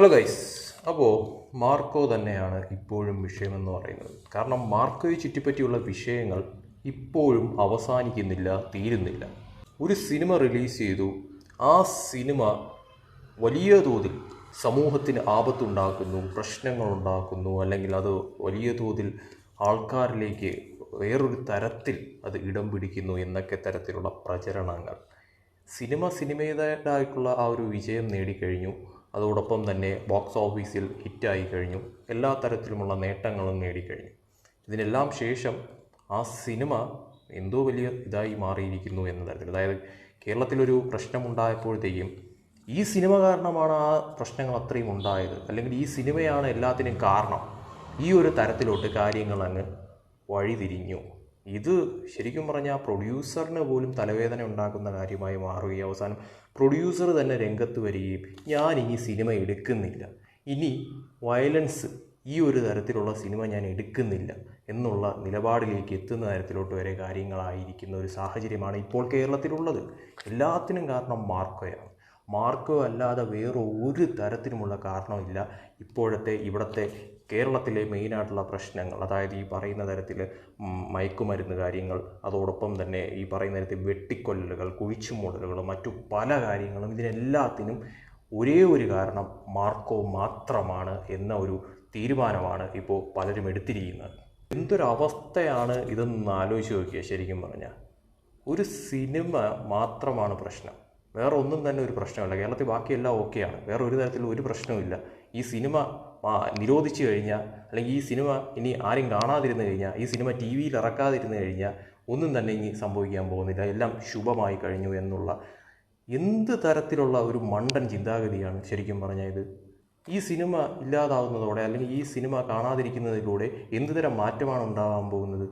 Hello guys അപ്പോൾ Marco തന്നെയാണ് ഇപ്പോഴും വിഷയമെന്ന് പറയുന്നത്. കാരണം മാർക്കോയെ ചുറ്റിപ്പറ്റിയുള്ള വിഷയങ്ങൾ ഇപ്പോഴും അവസാനിക്കുന്നില്ല തീരുന്നില്ല. ഒരു സിനിമ റിലീസ് ചെയ്തു. ആ സിനിമ വലിയ തോതിൽ സമൂഹത്തിന് ആപത്തുണ്ടാക്കുന്നു പ്രശ്നങ്ങളുണ്ടാക്കുന്നു അല്ലെങ്കിൽ അത് വലിയ തോതിൽ ആൾക്കാരിലേക്ക് വേറൊരു തരത്തിൽ അത് ഇടം പിടിക്കുന്നു എന്നൊക്കെ തരത്തിലുള്ള പ്രചരണങ്ങൾ. സിനിമ സിനിമയുടേതായിട്ടുള്ള ആ ഒരു വിജയം നേടിക്കഴിഞ്ഞു. അതോടൊപ്പം തന്നെ ബോക്സ് ഓഫീസിൽ ഹിറ്റായി കഴിഞ്ഞു. എല്ലാ തരത്തിലുമുള്ള നേട്ടങ്ങളും നേടിക്കഴിഞ്ഞു ഇതിനെല്ലാം ശേഷം ആ സിനിമ എന്തോ വലിയ ഇതായി മാറിയിരിക്കുന്നു എന്ന തരത്തിൽ. അതായത് കേരളത്തിലൊരു പ്രശ്നമുണ്ടായപ്പോഴത്തേക്കും ഈ സിനിമ കാരണമാണ് ആ പ്രശ്നങ്ങൾ അത്രയും ഉണ്ടായത്. അല്ലെങ്കിൽ ഈ സിനിമയാണ് എല്ലാത്തിനും കാരണം. ഈ ഒരു തരത്തിലോട്ട് കാര്യങ്ങൾ അങ്ങ് വഴിതിരിഞ്ഞു. ഇത് ശരിക്കും പറഞ്ഞാൽ പ്രൊഡ്യൂസറിന് പോലും തലവേദന ഉണ്ടാക്കുന്ന കാര്യമായി മാറുകയും അവസാനം പ്രൊഡ്യൂസർ തന്നെ രംഗത്ത് വരികയും ഞാൻ ഇനി സിനിമ എടുക്കുന്നില്ല. ഇനി വയലൻസ് ഈ ഒരു തരത്തിലുള്ള സിനിമ ഞാൻ എടുക്കുന്നില്ല എന്നുള്ള നിലപാടിലേക്ക് എത്തുന്ന തരത്തിലോട്ട് വരെ കാര്യങ്ങളായിരിക്കുന്ന ഒരു സാഹചര്യമാണ് ഇപ്പോൾ കേരളത്തിലുള്ളത്. എല്ലാത്തിനും കാരണം മാർക്കോയാണ്. മാർക്കോ അല്ലാതെ വേറെ ഒരു തരത്തിലുമുള്ള കാരണമില്ല ഇപ്പോഴത്തെ ഇവിടുത്തെ കേരളത്തിലെ മെയിനായിട്ടുള്ള പ്രശ്നങ്ങൾ അതായത് ഈ പറയുന്ന തരത്തിൽ മയക്കുമരുന്ന് കാര്യങ്ങൾ അതോടൊപ്പം തന്നെ ഈ പറയുന്ന തരത്തിൽ വെട്ടിക്കൊല്ലലുകൾ കുഴിച്ചുമൂടലുകൾ മറ്റു പല കാര്യങ്ങളും ഇതിനെല്ലാത്തിനും ഒരേ ഒരു കാരണം മാർക്കോ മാത്രമാണ് എന്ന ഒരു തീരുമാനമാണ് ഇപ്പോൾ പലരും എടുത്തിരിക്കുന്നത്. എന്തൊരവസ്ഥയാണ് ഇതെന്ന് ആലോചിച്ച് നോക്കിയാൽ ശരിക്കും പറഞ്ഞാൽ ഒരു സിനിമ മാത്രമാണ് പ്രശ്നം. വേറെ ഒന്നും തന്നെ ഒരു പ്രശ്നമല്ല. കേരളത്തിൽ ബാക്കിയെല്ലാം ഓക്കെയാണ് വേറെ ഒരു തരത്തിലും ഒരു പ്രശ്നവുമില്ല ഈ സിനിമ നിരോധിച്ചു കഴിഞ്ഞാൽ അല്ലെങ്കിൽ ഈ സിനിമ ഇനി ആരും കാണാതിരുന്നു കഴിഞ്ഞാൽ ഈ സിനിമ ടി വിയിൽ ഇറക്കാതിരുന്നു കഴിഞ്ഞാൽ ഒന്നും തന്നെ ഇനി സംഭവിക്കാൻ പോകുന്നില്ല. എല്ലാം ശുഭമായി കഴിഞ്ഞു എന്നുള്ള എന്ത് തരത്തിലുള്ള ഒരു മണ്ടൻ ചിന്താഗതിയാണ് ശരിക്കും പറഞ്ഞാൽ ഇത്? ഈ സിനിമ ഇല്ലാതാവുന്നതോടെ അല്ലെങ്കിൽ ഈ സിനിമ കാണാതിരിക്കുന്നതിലൂടെ എന്ത് തരം മാറ്റമാണ് ഉണ്ടാകാൻ പോകുന്നത്?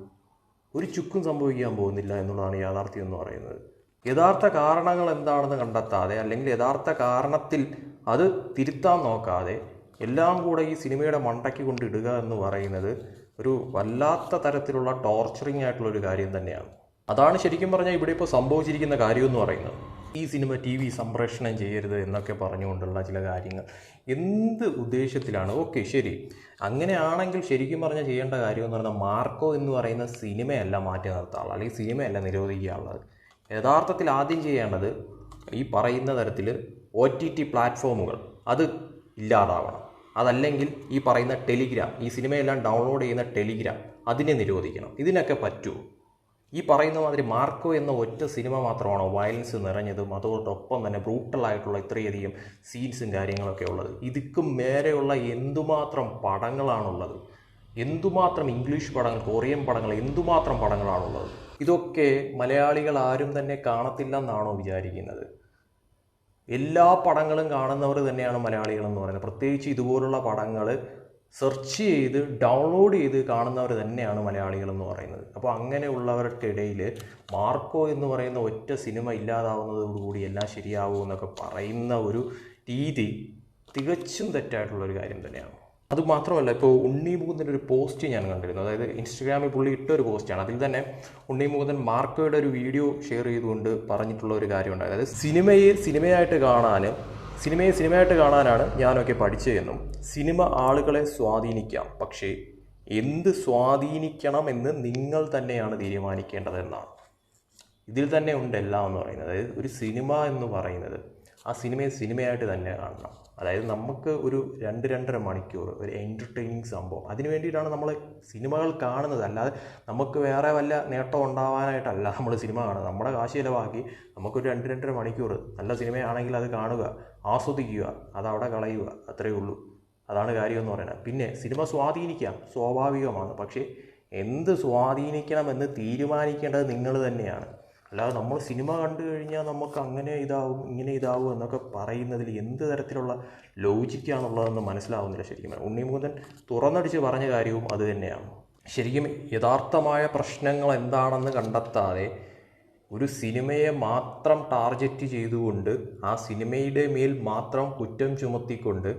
ഒരു ചുക്കും സംഭവിക്കാൻ പോകുന്നില്ല എന്നുള്ളതാണ് യാഥാർത്ഥ്യം എന്ന് പറയുന്നത്. യഥാർത്ഥ കാരണങ്ങൾ എന്താണെന്ന് കണ്ടെത്താതെ അല്ലെങ്കിൽ യഥാർത്ഥ കാരണത്തിൽ അത് തിരുത്താൻ നോക്കാതെ എല്ലാം കൂടെ ഈ സിനിമയുടെ മണ്ടയ്ക്ക് കൊണ്ടിടുക എന്ന് പറയുന്നത് ഒരു വല്ലാത്ത തരത്തിലുള്ള ടോർച്ചറിങ് ആയിട്ടുള്ള ഒരു കാര്യം തന്നെയാണ്. അതാണ് ശരിക്കും പറഞ്ഞാൽ ഇവിടെ ഇപ്പോൾ സംഭവിച്ചിരിക്കുന്ന കാര്യം എന്ന് പറയുന്നത്. ഈ സിനിമ ടി വി സംപ്രേഷണം ചെയ്യരുത് എന്നൊക്കെ പറഞ്ഞുകൊണ്ടുള്ള ചില കാര്യങ്ങൾ. എന്ത് ഉദ്ദേശത്തിലാണ്? ഓക്കെ ശരി. അങ്ങനെയാണെങ്കിൽ ശരിക്കും പറഞ്ഞാൽ ചെയ്യേണ്ട കാര്യം എന്ന് പറഞ്ഞാൽ മാർക്കോ എന്ന് പറയുന്ന സിനിമയല്ല മാറ്റി നിർത്താനുള്ള അല്ലെങ്കിൽ സിനിമയല്ല നിരോധിക്കാനുള്ളത് യഥാർത്ഥത്തിൽ ആദ്യം ചെയ്യേണ്ടത് ഈ പറയുന്ന തരത്തിൽ ഒ ടി ടി പ്ലാറ്റ്ഫോമുകൾ അത് ഇല്ലാതാവണം. അതല്ലെങ്കിൽ ഈ പറയുന്ന ടെലിഗ്രാം ഈ സിനിമയെല്ലാം ഡൗൺലോഡ് ചെയ്യുന്ന ടെലിഗ്രാം അതിനെ നിരോധിക്കണം. ഇതിനൊക്കെ പറ്റുമോ ഈ പറയുന്ന മാതിരി മാർക്കോ എന്ന ഒറ്റ സിനിമ മാത്രമാണോ വയലൻസ് നിറഞ്ഞതും അതോടൊപ്പം തന്നെ ബ്രൂട്ടലായിട്ടുള്ള ഇത്രയധികം സീൻസും കാര്യങ്ങളൊക്കെ ഉള്ളത്? ഇതിക്കും മേലെയുള്ള എന്തുമാത്രം പടങ്ങളാണുള്ളത്? എന്തുമാത്രം ഇംഗ്ലീഷ് പടങ്ങൾ കൊറിയൻ പടങ്ങൾ എന്തുമാത്രം പടങ്ങളാണുള്ളത്? ഇതൊക്കെ മലയാളികൾ ആരും തന്നെ കാണത്തില്ലെന്നാണോ വിചാരിക്കുന്നത്? എല്ലാ പടങ്ങളും കാണുന്നവർ തന്നെയാണ് മലയാളികൾ എന്ന് പറയുന്നത്. പ്രത്യേകിച്ച് ഇതുപോലുള്ള പടങ്ങൾ സെർച്ച് ചെയ്ത് ഡൗൺലോഡ് ചെയ്ത് കാണുന്നവർ തന്നെയാണ് മലയാളികൾ എന്ന് പറയുന്നത്. അപ്പോൾ അങ്ങനെയുള്ളവർക്കിടയിൽ മാർക്കോ എന്ന് പറയുന്ന ഒറ്റ സിനിമ ഇല്ലാതാവുന്നതോടുകൂടി എല്ലാം ശരിയാവും എന്നൊക്കെ പറയുന്ന ഒരു രീതി തികച്ചും തെറ്റായിട്ടുള്ളൊരു കാര്യം തന്നെയാണ്. അത് മാത്രമല്ല ഇപ്പോൾ ഉണ്ണി മുകുന്ദന്റെ ഒരു പോസ്റ്റ് ഞാൻ കണ്ടിരുന്നു. അതായത് ഇൻസ്റ്റഗ്രാമിൽ പുള്ളി ഇട്ട ഒരു പോസ്റ്റാണ്. അതിൽ തന്നെ ഉണ്ണി മുകുന്ദൻ മാർക്കോയുടെ ഒരു വീഡിയോ ഷെയർ ചെയ്തുകൊണ്ട് പറഞ്ഞിട്ടുള്ള ഒരു കാര്യമുണ്ട് അതായത് സിനിമയെ സിനിമയായിട്ട് കാണാൻ സിനിമയെ സിനിമയായിട്ട് കാണാനാണ് ഞാനൊക്കെ പഠിച്ചതെന്നും സിനിമ ആളുകളെ സ്വാധീനിക്കാം. പക്ഷേ എന്ത് സ്വാധീനിക്കണം എന്ന് നിങ്ങൾ തന്നെയാണ് തീരുമാനിക്കേണ്ടതെന്നാണ്. ഇതിൽ തന്നെ ഉണ്ട് എല്ലാം എന്ന് പറയുന്നത്. അതായത് ഒരു സിനിമ എന്ന് പറയുന്നത് ആ സിനിമയെ സിനിമയായിട്ട് തന്നെ കാണണം. അതായത് നമുക്ക് ഒരു രണ്ട് രണ്ടര മണിക്കൂർ ഒരു എന്റർടൈനിങ് സംഭവം. അതിന് വേണ്ടിയിട്ടാണ് നമ്മൾ സിനിമകൾ കാണുന്നത്. അല്ലാതെ നമുക്ക് വേറെ വല്ല നേട്ടം ഉണ്ടാവാനായിട്ടല്ല നമ്മൾ സിനിമ കാണുന്നത്. നമ്മുടെ കാശ് ചിലവാക്കി നമുക്കൊരു രണ്ട് രണ്ടര മണിക്കൂർ നല്ല സിനിമയാണെങ്കിൽ അത് കാണുക ആസ്വദിക്കുക അതവിടെ കളയുക അത്രയേ ഉള്ളൂ. അതാണ് കാര്യമെന്ന് പറയുന്നത്. പിന്നെ സിനിമ സ്വാധീനിക്കാം സ്വാഭാവികമാണ്. പക്ഷേ എന്ത് സ്വാധീനിക്കണമെന്ന് തീരുമാനിക്കേണ്ടത് നിങ്ങൾ തന്നെയാണ്. അല്ലാതെ നമ്മൾ സിനിമ കണ്ടു കഴിഞ്ഞാൽ നമുക്ക് അങ്ങനെ ഇതാവും ഇങ്ങനെ ഇതാവും എന്നൊക്കെ പറയുന്നതിൽ എന്ത് തരത്തിലുള്ള ലോജിക്കാണുള്ളതെന്ന് മനസ്സിലാവുന്നില്ല ശരിക്കും. ഉണ്ണിമുകുന്ദൻ തുറന്നടിച്ച് പറഞ്ഞ കാര്യവും അത് തന്നെയാണ് ശരിക്കും യഥാർത്ഥമായ പ്രശ്നങ്ങൾ എന്താണെന്ന് കണ്ടെത്താതെ ഒരു സിനിമയെ മാത്രം ടാർഗറ്റ് ചെയ്തുകൊണ്ട് ആ സിനിമയുടെ മേൽ മാത്രം കുറ്റം ചുമത്തിക്കൊണ്ട്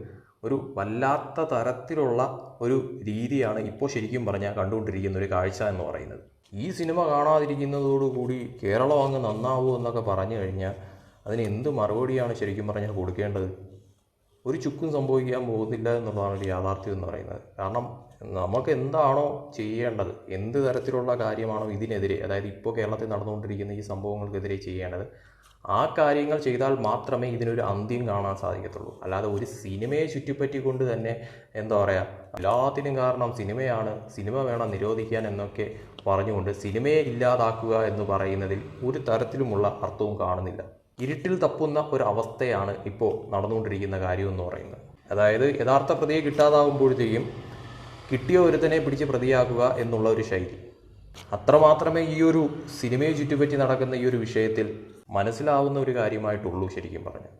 ഒരു വല്ലാത്ത തരത്തിലുള്ള ഒരു രീതിയാണ് ഇപ്പോൾ ശരിക്കും പറഞ്ഞാൽ കണ്ടുകൊണ്ടിരിക്കുന്ന ഒരു കാഴ്ച എന്ന് പറയുന്നത്. ഈ സിനിമ കാണാതിരിക്കുന്നതോടുകൂടി കേരളം അങ്ങ് നന്നാവൂ എന്നൊക്കെ പറഞ്ഞു കഴിഞ്ഞാൽ അതിന് എന്ത് മറുപടിയാണ് ശരിക്കും പറഞ്ഞാൽ കൊടുക്കേണ്ടത്? ഒരു ചുക്കും സംഭവിക്കാൻ പോകുന്നില്ല എന്നുള്ളതാണ് ഒരു യാഥാർത്ഥ്യം എന്ന് പറയുന്നത്. കാരണം നമുക്ക് എന്താണോ ചെയ്യേണ്ടത് എന്ത് തരത്തിലുള്ള കാര്യമാണോ ഇതിനെതിരെ അതായത് ഇപ്പോൾ കേരളത്തിൽ നടന്നുകൊണ്ടിരിക്കുന്ന ഈ സംഭവങ്ങൾക്കെതിരെ ചെയ്യേണ്ടത് ആ കാര്യങ്ങൾ ചെയ്താൽ മാത്രമേ ഇതിനൊരു അന്ത്യം കാണാൻ സാധിക്കത്തുള്ളൂ. അല്ലാതെ ഒരു സിനിമയെ ചുറ്റിപ്പറ്റിക്കൊണ്ട് തന്നെ എന്താ പറയുക എല്ലാത്തിനും കാരണം സിനിമയാണ് സിനിമ വേണം നിരോധിക്കാൻ എന്നൊക്കെ പറഞ്ഞുകൊണ്ട് സിനിമയെ ഇല്ലാതാക്കുക എന്ന് പറയുന്നതിൽ ഒരു തരത്തിലുമുള്ള അർത്ഥവും കാണുന്നില്ല. ഇരുട്ടിൽ തപ്പുന്ന ഒരു അവസ്ഥയാണ് ഇപ്പോൾ നടന്നുകൊണ്ടിരിക്കുന്ന കാര്യം എന്ന് പറയുന്നത്. അതായത് യഥാർത്ഥ പ്രതിയെ കിട്ടാതാവുമ്പോഴത്തേക്കും കിട്ടിയ ഒരുത്തനെ പിടിച്ച് പ്രതിയാക്കുക എന്നുള്ള ഒരു ശൈലി. അത്രമാത്രമേ ഈ ഒരു സിനിമയെ ചുറ്റിപ്പറ്റി നടക്കുന്ന ഈ ഒരു വിഷയത്തിൽ മനസ്സിലാവുന്ന ഒരു കാര്യമായിട്ടുള്ളൂ ശരിക്കും പറഞ്ഞു